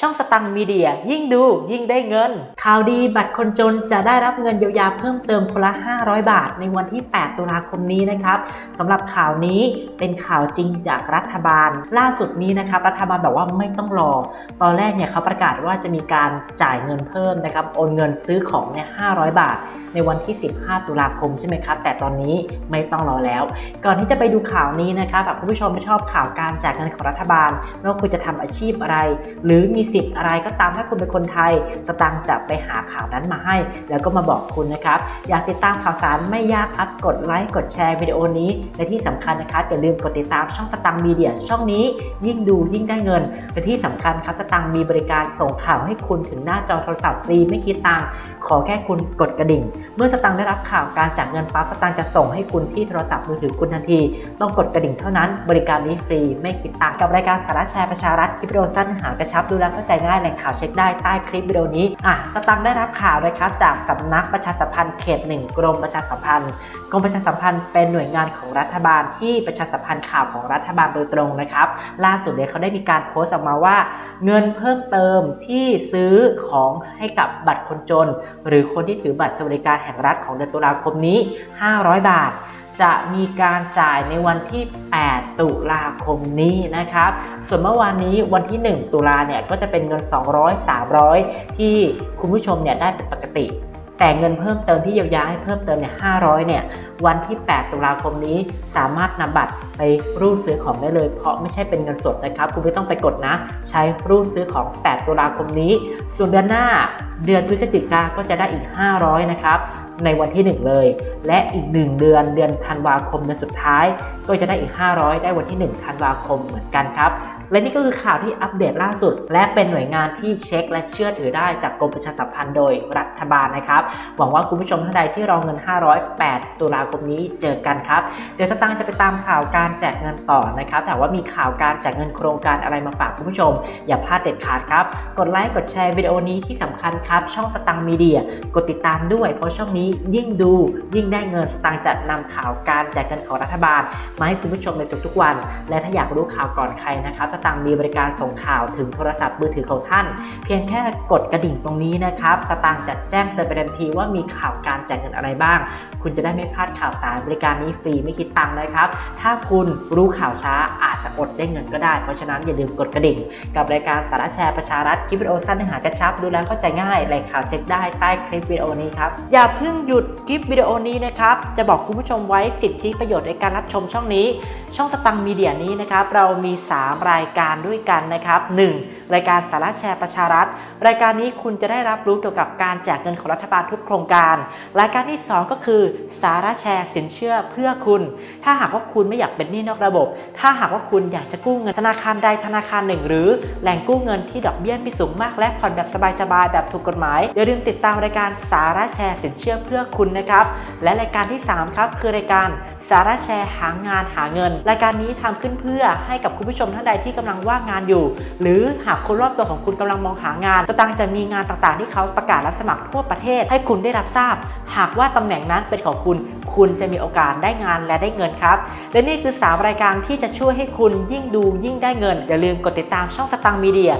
ช่องสตังค์มีเดีย ยิ่งดูยิ่งได้เงิน ข่าวดีบัตรคนจนจะได้รับเงินเยียวยาเพิ่มเติมคนละ 500 บาท ในวันที่ 8 ตุลาคมนี้นะครับสำหรับข่าวนี้เป็นข่าวจริงจากรัฐบาล ล่าสุดนี้นะครับรัฐบาลบอกว่าไม่ต้องรอ ตอนแรกเนี่ยเขาประกาศว่าจะมีการจ่ายเงินเพิ่มนะครับโอนเงินซื้อของเนี่ย500 บาท ในวันที่ 15 ตุลาคมใช่ไหมครับ แต่ตอนนี้ไม่ต้องรอแล้ว ก่อนที่จะไปดูข่าวนี้นะครับหากคุณผู้ชมไม่ชอบข่าวการแจกเงินของรัฐบาลไม่ว่าคุณจะทำอาชีพอะไร หรือมีสิทธิ์อะไรก็ตามถ้าคุณเป็นคนไทย สตังค์จะไปหาข่าวนั้นมาให้ แล้วก็มาบอกคุณนะครับ อยากติดตามข่าวสารไม่ยากครับกดไลค์กดแชร์วิดีโอนี้ และที่สำคัญนะครับอย่าลืมกดติดตามช่องสตังค์มีเดียช่องนี้ยิ่งดูยิ่งได้เงินและที่สำคัญครับสตังค์มีบริการส่งข่าวให้คุณถึงหน้าจอโทรศัพท์ฟรีไม่คิดตังค์ขอแค่คุณกดกระดิ่ง เมื่อสตังค์ได้รับข่าวการจากเงินปั๊บสตังค์จะส่งให้คุณที่โทรศัพท์มือถือคุณทันที ต้องกดกระดิ่งเท่านั้น บริการนี้ฟรีไม่คิดตังค์กับรายการสาระแชร์ประชารัฐคลิปวิดีโอสั้นหากระชับดูแลเข้าใจง่ายแหล่งข่าวเช็คได้ใต้คลิปวิดีโอนี้อะสตังค์ได้รับข่าวนะครับจากสำนักประชาสัมพันธ์เขตหนึ่งกรมประชาสัมพันธ์กรมประชาสัมพันธ์เป็นหน่วยงานของรัฐบาลที่ประชาสัมพันธ์ข่าวของรัฐบาลโดยตรงนะครับ ล่าสุดเนี่ยเขาได้มีการโพสต์ออกมาว่า เงินเพิ่มเติมที่ซื้อของให้กับบัตรคนจน หรือคนที่ถือบัตรสวัสดิการแห่งรัฐของเดือนตุลาคมนี้ 500 บาท จะมีการจ่ายในวันที่ 8 ตุลาคมนี้นะครับ ส่วนเมื่อวานนี้วันที่ 1 ตุลาเนี่ยก็จะเป็นเงิน 200 300 ที่คุณผู้ชมเนี่ยได้เป็นปกติ แต่เงินเพิ่มเติมที่เยียวยาให้เพิ่มเติมเนี่ย500 เนี่ยวันที่ 8 ตุลาคมนี้สามารถนำบัตรไปรูดซื้อของได้เลย เพราะไม่ใช่เป็นเงินสดนะครับ คุณไม่ต้องไปกดนะ ใช้รูดซื้อของ 8 ตุลาคมนี้ ส่วนเดือนหน้าเดือนพฤศจิกาก็จะได้อีก 500 นะครับ ในวันที่ 1 เลย และอีก 1 เดือนเดือนธันวาคมเดือนสุดท้าย ก็จะได้อีก 500 ได้วันที่1ธันวาคมเหมือนกันครับ และนี่ก็คือข่าวที่อัปเดตล่าสุด และเป็นหน่วยงานที่เช็ค และเชื่อถือได้จากกรมประชาสัมพันธ์โดยรัฐบาลนะครับ หวังว่าคุณผู้ชมท่านใดที่รอเงิน 508 ตุลาคมนี้เจอกันครับ เดี๋ยวสตังค์จะไปตามข่าวการแจกเงินต่อนะครับแต่ว่ามีข่าวการแจกเงินโครงการอะไรมาฝากคุณผู้ชม อย่าพลาดเด็ดขาดครับกดไลค์กดแชร์วิดีโอนี้ที่สำคัญครับช่องสตังค์มีเดียกดติดตามด้วยเพราะช่องนี้ยิ่งดูยิ่งได้เงินสตังค์จะนำข่าวการแจกเงินของรัฐบาล มาให้คุณผู้ชมในทุกๆวัน และถ้าอยากรู้ข่าวก่อนใครนะครับสตังค์มีบริการส่งข่าวถึงโทรศัพท์มือถือของท่าน เพียงแค่กดกระดิ่งตรงนี้นะครับสตางค์จะแจ้งเตือนไปทันทีว่ามีข่าวการแจกเงินอะไรบ้าง คุณจะได้ไม่พลาดข่าวสารบริการนี้ฟรีไม่คิดตังค์นะครับ ถ้าคุณรู้ข่าวช้าอาจจะอดได้เงินก็ได้ เพราะฉะนั้นอย่าลืมกดกระดิ่ง กับรายการสาระแชร์ประชารัฐคลิปวิดีโอสั้นเนื้อหากระชับดูแลเข้าใจง่ายแหล่งข่าวเช็คได้ใต้คลิปวิดีโอนี้ครับอย่าเพิ่งหยุดคลิปวิดีโอนี้นะครับ จะบอกคุณผู้ชมไว้สิทธิประโยชน์ในการรับชมช่องนี้ ช่องสตังค์มีเดียนี้นะครับ เรามี 3 รายการด้วยกันนะครับ 1. รายการสาระแชร์ประชารัฐ รายการนี้คุณจะได้รับรู้เกี่ยวกับการแจกเงินของรัฐบาลทุกโครงการ รายการที่ 2 ก็คือ สาระแชร์สินเชื่อเพื่อคุณ ถ้าหากว่าคุณไม่อยากเป็นหนี้นอกระบบ ถ้าหากว่าคุณอยากจะกู้เงินธนาคารใดธนาคารหนึ่ง หรือแหล่งกู้เงินที่ดอกเบี้ยไม่สูงมากและผ่อนแบบสบายๆแบบถูกกฎหมายอย่าลืมติดตามรายการสาระแชร์สินเชื่อเพื่อคุณนะครับ และรายการที่สามครับ คือรายการสาระแชร์หางานหาเงิน รายการนี้ทำขึ้นเพื่อให้กับคุณผู้ชมท่านใดที่กำลังว่างงานอยู่ หรือหากคนรอบตัวของคุณกำลังมองหางานสตางค์จะมีงานต่างๆ ที่เขาประกาศรับสมัครทั่วประเทศ ให้คุณได้รับทราบ หากว่าตำแหน่งนั้นเป็นของคุณ คุณจะมีโอกาสได้งานและได้เงินครับ และนี่คือ 3 รายการที่จะช่วยให้คุณยิ่งดูยิ่งได้เงินอย่าลืมกดติดตามช่องสตังค์มีเดีย